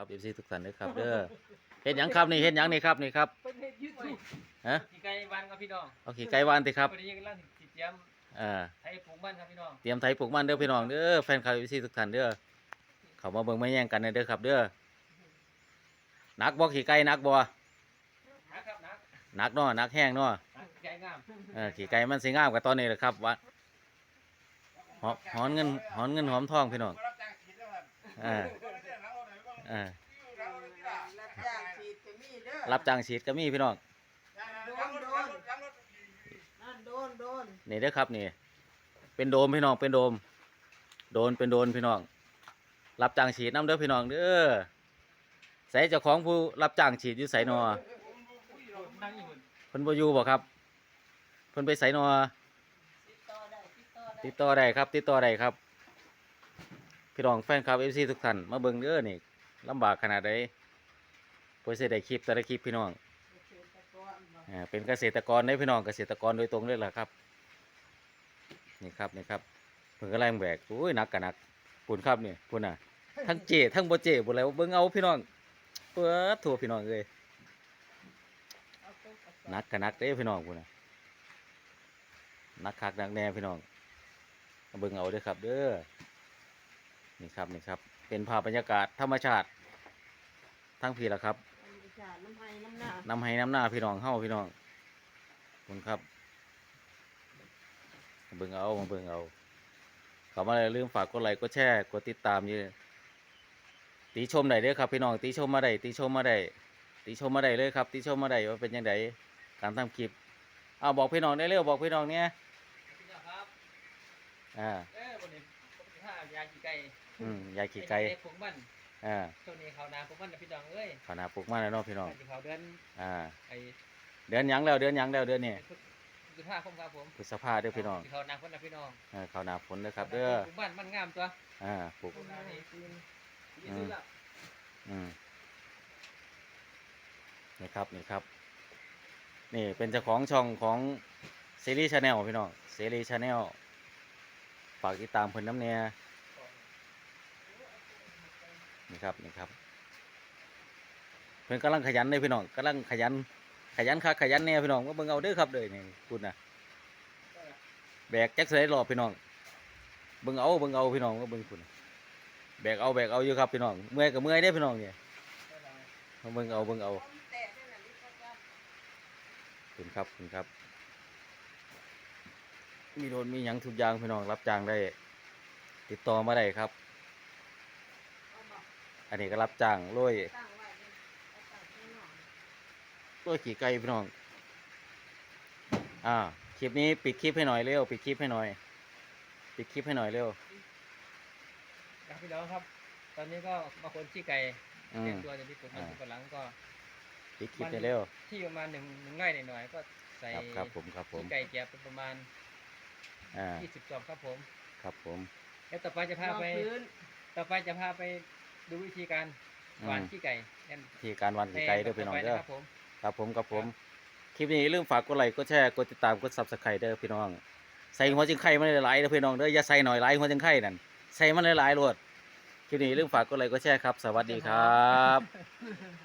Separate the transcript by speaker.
Speaker 1: ครับเอฟซีทุกท่านเลยครับเด้อเห็นหยังครับนี่เห็นหยังนี่ครับนี่ครับ
Speaker 2: เป็นเฮ็ดยูทูบ
Speaker 1: ฮะ
Speaker 3: ขี่ไก่วันครับพี่น้อง
Speaker 1: เอาขี่ไก่วานติครับ
Speaker 3: พอดีกำลังติดเตรียม
Speaker 1: อ่า
Speaker 3: ไทยปลูกบ้านครับพี่น้อง
Speaker 1: เตรียมไถปลูกมันเด้อพี่น้องเด้อแฟนคลับเอฟซีทุกท่านเด้อเขามาเบิ่งมาแย่งกันเด้อครับเด้อหนักบ่ขี่ไก่หนักบ่
Speaker 3: นะครับนะ
Speaker 1: หนักเนาะหนักแห้งเนาะ
Speaker 3: นะไก่งาม
Speaker 1: เออขี่ไก่มันสิงามกับตอนนี้แหละครับว่าหอหอนเงินหอนเงินหอมทองพี่น้องอ่า อ่า
Speaker 2: รับจ้างฉีดก็มีเด้อ
Speaker 1: รับจ้างฉีดก็มีพี่น้อง
Speaker 2: นั่นโดนโดน
Speaker 1: นี่เด้อครับนี่ เป็นโดมพี่น้องเป็นโดม โดนเป็นโดนพี่น้อง รับจ้างฉีดน้ำเด้อพี่น้องเด้อใส่เจ้าของผู้รับจ้างฉีดอยู่ไสนอ
Speaker 3: นั่งอยู่บน
Speaker 1: เพิ่นบ่อยู่บ่ครับเพิ่นไปไสนอ
Speaker 2: ติดต่อได้ติดต่อได้
Speaker 1: ติดต่อได้ครับ ติดต่อได้ครับ พี่น้องแฟนคลับ FC ทุกท่านมาเบิ่งเด้อนี่ ลำบากขนาดใดเพื่อสิได้คลิปแต่ละคลิปพี่น้อง
Speaker 2: เกษตรกรบ่
Speaker 1: อ่าเป็นเกษตรกรได้พี่น้องเกษตรกรโดยตรงเลยล่ะครับ นี่ครับนี่ครับเพิ่นก็แรงแบกโอ้ยหนักกันนักปุ่นครับนี่ปุ่นน่ะทั้งเจทั้งบ่เจบ่แล้วเบิ่งเอาพี่น้องเปิดทั่วพี่น้องเอ้ย
Speaker 2: เอาตัวกระสอบ
Speaker 1: หนักกันนักเด้พี่น้องพุ่นน่ะหนักคักหนักแน่พี่น้องมาเบิ่งเอาเด้อครับ เด้อนี่ครับนี่ครับ เป็นภาพบรรยากาศธรรมชาติทั้งพี่ละครับ
Speaker 2: อันนี้จ้ะน้ำให้น้ำหน้า
Speaker 1: น้ำให้น้ำหน้าพี่น้องเฮาพี่น้องขอบคุณครับมาเบิ่งเอามาเบิ่งเอาเขามาเลยลืมฝากกดไลค์กดแชร์กดติดตามอยี่ติชมได้เด้อครับพี่น้องติชมมาได้ติชมมาได้ติชมมาได้เลยครับติชมมาได้ว่าเป็นยังไงการทำคลิปเอาบอกพี่น้องได้เร็วบอกพี่น้องเนี่ย
Speaker 3: พี่น้องครับ
Speaker 1: อ่า
Speaker 3: เออวันนี้ผมจะพายาขี่ไก่
Speaker 1: อืมยายขี่ไก่
Speaker 3: ไปลูกบ้าน
Speaker 1: อ่า
Speaker 3: ช่วงนี้เขานาปลูกบ้านนะพี่น้องเอ้ย
Speaker 1: ขาวหนาปลูกมาแล้วเนาะพี่น้อง
Speaker 3: ที่เขาเดิน
Speaker 1: อ่า
Speaker 3: ไอ้
Speaker 1: เดือนหยังแล้วเดือนหยังแล้วเดือนนี้
Speaker 3: คือท่าคมครับผม
Speaker 1: พฤษภาเด้อพี่น้อง
Speaker 3: ที่เขานาคนนะพี่น้อง
Speaker 1: อ่าขาวหนาฝนเลยครับเด้อ
Speaker 3: ปลูกบ้านมันงามตัว
Speaker 1: อ่าปลูก
Speaker 3: ปลูกนานี่คืน
Speaker 1: อืมอืมนี่ครับนี่ครับ นี่เป็นเจ้าของช่องของเซรีชาแนลพี่น้องเซรีชาแนลฝากติดตามเพิ่นน้ำเนี่ย นี่ครับนี่ครับเพิ่อนกำลังขยันเลยพี่น้องกำลังขยัน ขยันคักขยันเนี่ยพี่น้องว่าเบิ่งเอาเด้อครับเด้อนี่พูดนะแบกแจ็คเสยรอบพี่น้องเบิ่งเอาเบิ่งเอาพี่น้องว่าเบิ่งคุณแบกเอาแบกเอาอยู่ครับพี่น้องเมื่อยกับเมื่อยได้พี่น้องเนี่ยเบิ่งเอาเบิ่งเอาคุณครับคุณครับ มีโดนมีหยังทุกอย่างพี่น้องรับจ้างได้ ติดต่อมาได้ครับ อันนี้ก็รับจ้างโร้อย
Speaker 2: ตั้งไว้นี่เอาตั้งข้างนอก
Speaker 1: โร้อยขี่ไก่พี่น้อง อ่า คลิปนี้ปิดคลิปให้หน่อยเร็ว ปิดคลิปให้หน่อย ปิดคลิปให้หน่อยเร็ว
Speaker 3: ครับพี่น้องครับ ตอนนี้ก็มาคนขี้ไก่
Speaker 1: อื
Speaker 3: เตรีย
Speaker 1: ม
Speaker 3: มตัวจะที่ผมมัน
Speaker 1: อ่า
Speaker 3: อยู่ข้างหลังก็
Speaker 1: ปิดคลิปให้เร็ว
Speaker 3: ที่ประมาณหนึ่งหนึ่งไร่หน่อยๆก็ใส่
Speaker 1: ครับครับผมครับผม
Speaker 3: ขี้ไก่แกะไปประมาณ
Speaker 1: อ่า
Speaker 3: ยี่สิบซองครับผม
Speaker 1: ครับผม
Speaker 3: แล้วต่อไปจะพาไป
Speaker 2: รองพื้น
Speaker 3: ต่อไปจะพาไป ดูวิธีการ
Speaker 1: อื
Speaker 3: หวาน
Speaker 1: ม
Speaker 3: ขี้ไก่กัน
Speaker 1: ที่การวันขี่ไก่เด้อพี่น้องเด้อ
Speaker 3: ครับผม
Speaker 1: ครับผมครับผม คลิปนี้อย่าลืมฝากกดไลค์กดแชร์กดติดตามกดซับสไครต์เด้อพี่น้อง ใส่หัวจิงไข่มาหลายๆเด้อพี่น้องเด้ออย่าใส่หน่อยหลายหัวจิงไข่นั่นใส่มันหลายๆโลดคลิปนี้อย่าลืมฝากกดไลค์กดแชร์ครับ สวัสดีครับ